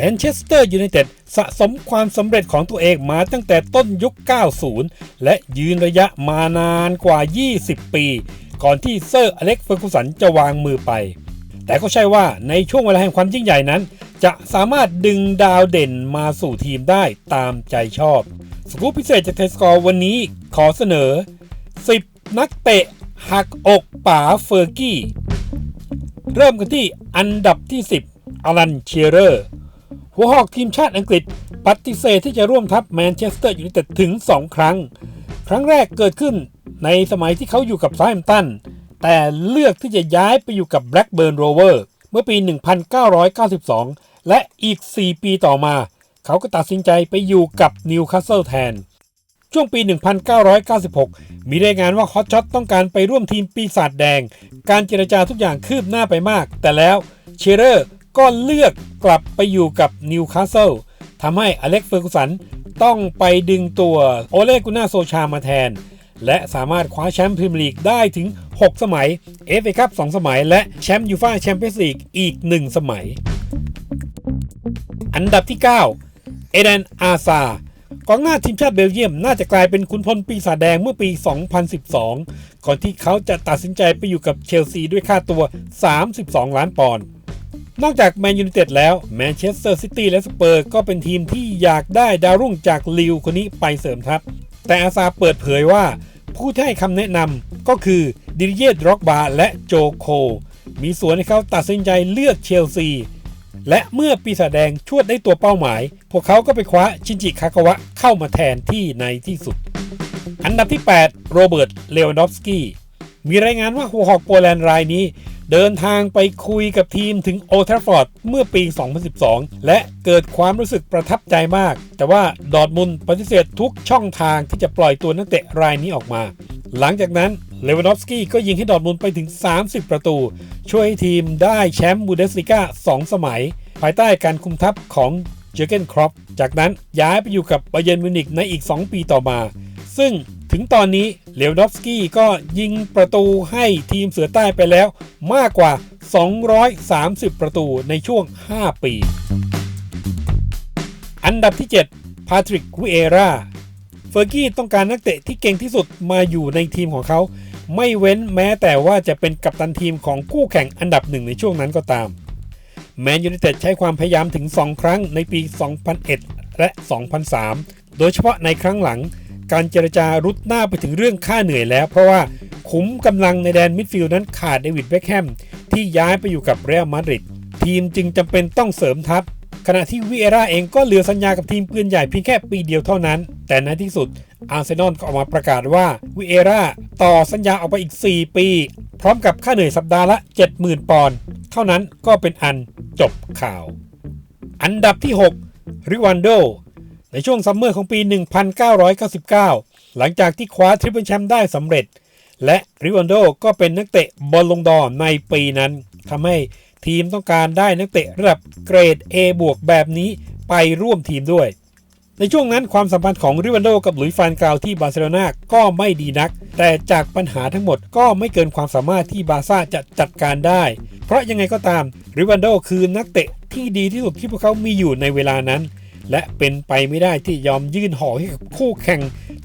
แมนเชสเตอร์ยูไนเต็ดสะสมความสำเร็จของตัวเองมาตั้งแต่ต้นยุค 90 และยืนระยะมานานกว่า 20 ปี ก่อนที่เซอร์อเล็กเฟอร์กูสันจะวางมือไป แต่ก็ใช่ว่าในช่วงเวลาแห่งความยิ่งใหญ่นั้น จะสามารถดึงดาวเด่นมาสู่ทีมได้ตามใจชอบ สกู๊ปพิเศษจากไทยสกอร์วันนี้ขอเสนอ 10 นักเตะหักอกป๋าเฟอร์กี้ เริ่มกันที่อันดับที่ 10อลันเชียเรอร์ หัวหอกทีมชาติอังกฤษปฏิเสธที่จะร่วมทัพแมนเชสเตอร์ยูไนเต็ดถึง 2 ครั้ง ครั้งแรกเกิดขึ้นในสมัยที่เขาอยู่กับซาแฮมตัน แต่เลือกที่จะย้ายไปอยู่กับแบล็กเบิร์นโรเวอร์เมื่อปี 1992 และอีก 4 ปีต่อมา เขาก็ตัดสินใจไปอยู่กับนิวคาสเซิลแทน ช่วงปี 1996 มีรายงานว่าฮอตช็อตต้องการไปร่วมทีมปีศาจแดง การเจรจาทุกอย่างคืบหน้าไปมาก แต่แล้วเชเรอร์ ก็เลือกกลับไปอยู่กับนิวคาสเซิลทำให้อเล็กเฟอร์กูสันต้องไปดึงตัวโอเลกุน่าโซชามาแทน และสามารถคว้าแชมป์พรีเมียร์ลีกได้ถึง 6 สมัย FA คัพ2สมัย และแชมป์ยูฟ่าแชมเปี้ยนส์ลีกอีก 1 สมัย อันดับที่ 9 เอเดนอาซากองหน้าทีมชาติเบลเยียมน่าจะกลายเป็นขุนพลปีศาจแดงเมื่อปี 2012 ก่อนที่เขาจะตัดสินใจไปอยู่กับเชลซีด้วยค่าตัว 32 ล้านปอนด์ นอกจากแมนยู i นเต็ดแล้วแมนเชสเตอร์ซิตี้และสเปอร์ก็เป็นทีมที่อยากได้ดาวรุ่งจากลิวคนนี้ไปเสริมทัพ แต่อาซาเปิดเผยว่า ผู้ที่ให้คำแนะนำก็คือดิริเยตร็อกบาและโจโค มีส่วนให้เขาตัดสินใจเลือกเชลซี และเมื่อปีศาจแดงชวดได้ตัวเป้าหมาย พวกเขาก็ไปคว้าชินจิคากาวะเข้ามาแทนที่ในที่สุด อันดับที่ 8 โรเบิร์ตเลวานดอฟสกี้มีรายงานว่าหัวหอกโปแลนด์รายนี้ เดินทางไปคุยกับทีมถึงโอทราฟอร์ดเมื่อปี 2012 และเกิดความรู้สึกประทับใจมาก แต่ว่าดอร์ทมุนปฏิเสธทุกช่องทางที่จะปล่อยตัวนักเตะรายนี้ออกมา หลังจากนั้นเลวานอฟสกี้ก็ยิงให้ดอร์ทมุนไปถึง 30 ประตู ช่วยให้ทีมได้แชมป์บูเดสลิก้า2 สมัย ภายใต้การคุมทัพของเจอเกนครอปจากนั้นย้ายไปอยู่กับไบเยนมิวนิกในอีก 2 ปีต่อมา ซึ่ง ถึงตอนนี้เลวดอฟสกี้ก็ยิงประตูให้ทีมเสือใต้ไปแล้วมากกว่า 230 ประตูในช่วง 5 ปี อันดับที่ 7 พาทริกกุเอราเฟอร์กี้ต้องการนักเตะที่เก่งที่สุดมาอยู่ในทีมของเขา ไม่เว้นแม้แต่ว่าจะเป็นกัปตันทีมของคู่แข่งอันดับหนึ่งในช่วงนั้นก็ตาม แมนยูไนเต็ดใช้ความพยายามถึง 2 ครั้งในปี 2001 และ 2003 โดยเฉพาะในครั้งหลัง การเจรจารุดหน้าไปถึงเรื่องค่าเหนื่อยแล้ว เพราะว่าขุมกำลังในแดนมิดฟิลด์นั้นขาดเดวิดเบคแฮมที่ย้ายไปอยู่กับเรอัลมาดริดทีมจึงจำเป็นต้องเสริมทัพ ขณะที่วิเอราเองก็เหลือสัญญากับทีมปืนใหญ่เพียงแค่ปีเดียวเท่านั้น แต่ในที่สุดอาร์เซนอลก็ออกมาประกาศว่าวิเอราต่อสัญญาออกไปอีก 4 ปี พร้อมกับค่าเหนื่อยสัปดาห์ละ 70,000 ปอนด์เท่านั้นก็เป็นอันจบข่าว อันดับที่ 6 ริวันโด ในช่วงซัมเมอร์ของปี 1999 หลังจากที่คว้าทริปเปิลแชมป์ได้สำเร็จ และริวันโดก็เป็นนักเตะบอลลงดอในปีนั้นทำให้ทีมต้องการได้นักเตะระดับเกรด A บวกแบบนี้ไปร่วมทีมด้วย ในช่วงนั้นความสัมพันธ์ของริวันโดกับหลุยส์ฟานกราวที่บาร์เซโลนาก็ไม่ดีนัก แต่จากปัญหาทั้งหมดก็ไม่เกินความสามารถที่บาซ่าจะจัดการได้ เพราะยังไงก็ตามริวันโดคือนักเตะที่ดีที่สุดที่พวกเขามีอยู่ในเวลานั้น และเป็นไปไม่ได้ที่ยอมยื่นห่อให้กับคู่แข่ง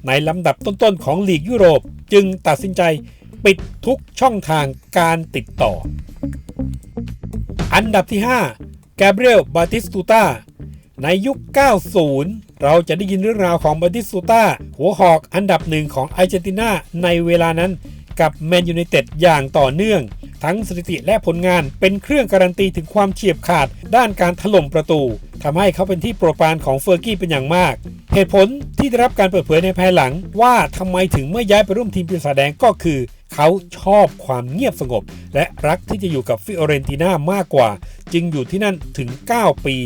ในลำดับต้นๆของลีกยุโรป จึงตัดสินใจปิดทุกช่องทางการติดต่อ อันดับที่ 5 แกเบรียล บาติสตูตาในยุค 90 เราจะได้ยินเรื่องราวของบาติสตูตาหัวหอกอันดับหนึ่งของอาร์เจนตินาในเวลานั้นกับแมนยูไนเต็ดอย่างต่อเนื่อง ทั้งสถิติและผลงานเป็นเครื่องการันตีถึงความเฉียบขาดด้านการถล่มประตู ทำให้เขาเป็นที่โปรดปรานของเฟอร์กี้เป็นอย่างมาก เหตุผลที่ได้รับการเปิดเผยในภายหลัง ว่าทำไมถึงเมื่อย้ายไปร่วมทีมปีศาจแดงก็คือ เขาชอบความเงียบสงบ และรักที่จะอยู่กับฟิโอเรนติน่ามากกว่า จึงอยู่ที่นั่นถึง 9 ปี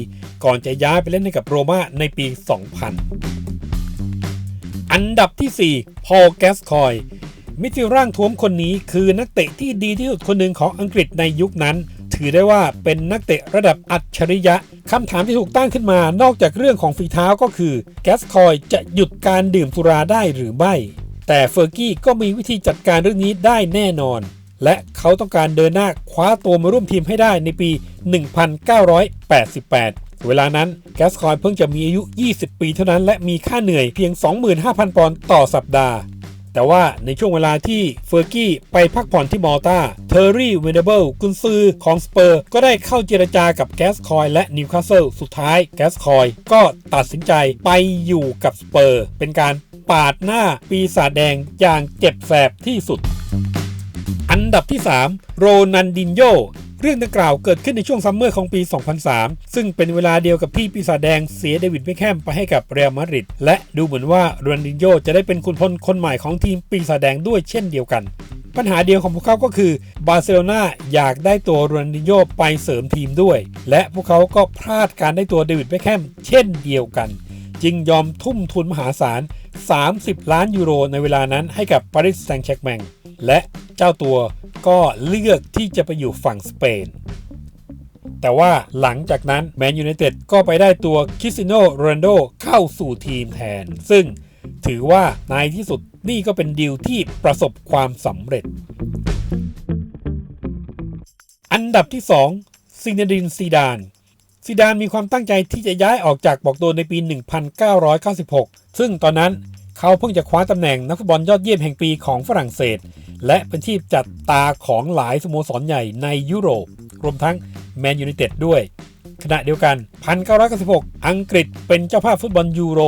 ก่อนจะย้ายไปเล่นให้กับโรม่าในปี 2000 อันดับที่ 4 พอล แกสคอยมิดฟิลด์ร่างท้วมคนนี้คือนักเตะที่ดีที่สุดคนหนึ่งของอังกฤษในยุคนั้น ถือได้ว่าเป็นนักเตะระดับอัจฉริยะคำถามที่ถูกตั้งขึ้นมานอกจากเรื่องของฝีเท้าก็คือ แกสคอยจะหยุดการดื่มสุราได้หรือไม่ แต่เฟอร์กี้ก็มีวิธีจัดการเรื่องนี้ได้แน่นอน และเขาต้องการเดินหน้าคว้าตัวมาร่วมทีมให้ได้ในปี 1988เวลานั้นแกสคอยเพิ่งจะมีอายุ 20 ปีเท่านั้น และมีค่าเหนื่อยเพียง 25,000 ปอนด์ต่อสัปดาห์ แต่ว่าในช่วงเวลาที่เฟอร์กี้ไปพักผ่อนที่มอลตาเทอร์รี่เวนเดเบิลกุนซือของสเปอร์ก็ได้เข้าเจรจากับแกสคอยและนิวคาสเซิลสุดท้ายแกสคอยก็ตัดสินใจไปอยู่กับสเปอร์ เป็นการปาดหน้าปีศาจแดงอย่างเจ็บแสบที่สุด อันดับที่ 3 โรนันดินโย เรื่องดังกล่าวเกิดขึ้นในช่วงซัมเมอร์ของปี 2003 ซึ่งเป็นเวลาเดียวกับที่ปีศาจแดงเสียเดวิดเบคแฮมไปให้กับเรอัลมาดริดและดูเหมือนว่าโรนันดินโยจะได้เป็นคุณพลคนใหม่ของทีมปีศาจแดงด้วยเช่นเดียวกัน ปัญหาเดียวของพวกเขาก็คือบาร์เซโลนาอยากได้ตัวโรนันดินโยไปเสริมทีมด้วย และพวกเขาก็พลาดการได้ตัวเดวิดเบคแฮมเช่นเดียวกัน จึงยอมทุ่มทุนมหาศาล 30 ล้านยูโรในเวลานั้นให้กับปารีสแซงต์แชร์กแมงและ เจ้าตัวก็เลือกที่จะไปอยู่ฝั่งสเปน แต่ว่าหลังจากนั้นแมนยูไนเต็ดก็ไปได้ตัวคริสติโนโรนโดเข้าสู่ทีมแทน ซึ่งถือว่าในที่สุดนี่ก็เป็นดีลที่ประสบความสำเร็จ อันดับที่ 2 ซินดินซีดาน ซีดานมีความตั้งใจที่จะย้ายออกจากบอกโดนในปี 1996 ซึ่งตอนนั้นเขาเพิ่งจะคว้าตำแหน่งนักฟุตบอลยอดเยี่ยมแห่งปีของฝรั่งเศส และเป็นที่จัดตาของหลายสโมสรใหญ่ในยุโรป รวมทั้งแมนยูไนเต็ดด้วย ขณะเดียวกัน 1996 อังกฤษเป็นเจ้าภาพฟุตบอลยูโร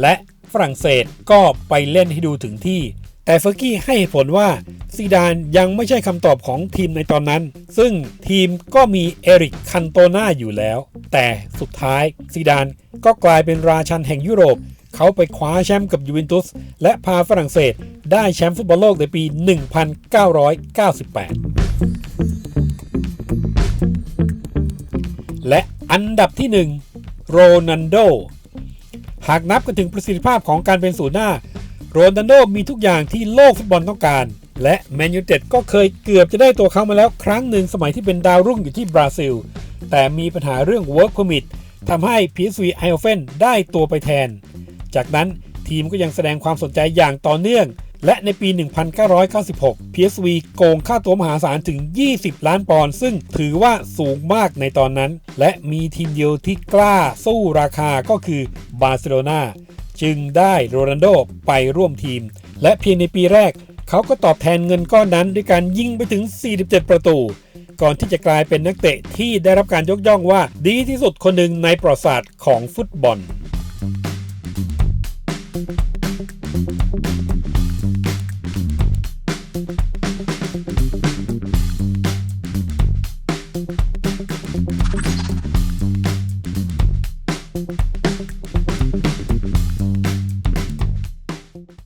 และฝรั่งเศสก็ไปเล่นให้ดูถึงที่ แต่เฟอร์กี้ให้ผลว่าซีดานยังไม่ใช่คำตอบของทีมในตอนนั้น ซึ่งทีมก็มีเอริกคันโตนาอยู่แล้ว แต่สุดท้ายซีดานก็กลายเป็นราชันแห่งยุโรป เขาไปคว้าแชมป์กับยูเวนตุสและพาฝรั่งเศสได้แชมป์ฟุตบอลโลกในปี 1998 และอันดับที่ 1 โรนันโด หากนับกันถึงประสิทธิภาพของการเป็นศูนย์หน้า โรนัลโดมีทุกอย่างที่โลกฟุตบอลต้องการ และแมนยูเต็ดก็เคยเกือบจะได้ตัวเขามาแล้วครั้งหนึ่งสมัยที่เป็นดาวรุ่งอยู่ที่บราซิล แต่มีปัญหาเรื่อง Work Permit ทำให้ PSV Eindhoven ได้ตัวไปแทน จากนั้นทีมก็ยังแสดงความสนใจอย่างต่อเนื่อง และในปี 1996 PSV โกงค่าตัวมหาศาลถึง 20 ล้านปอนด์ซึ่งถือว่าสูงมากในตอนนั้น และมีทีมเดียวที่กล้าสู้ราคาก็คือบาร์เซโลนาจึงได้โรนัลโดไปร่วมทีม และเพียงในปีแรก เขาก็ตอบแทนเงินก้อนนั้นด้วยการยิงไปถึง 47 ประตู ก่อนที่จะกลายเป็นนักเตะที่ได้รับการยกย่องว่าดีที่สุดคนหนึ่งในประวัติศาสตร์ของฟุตบอล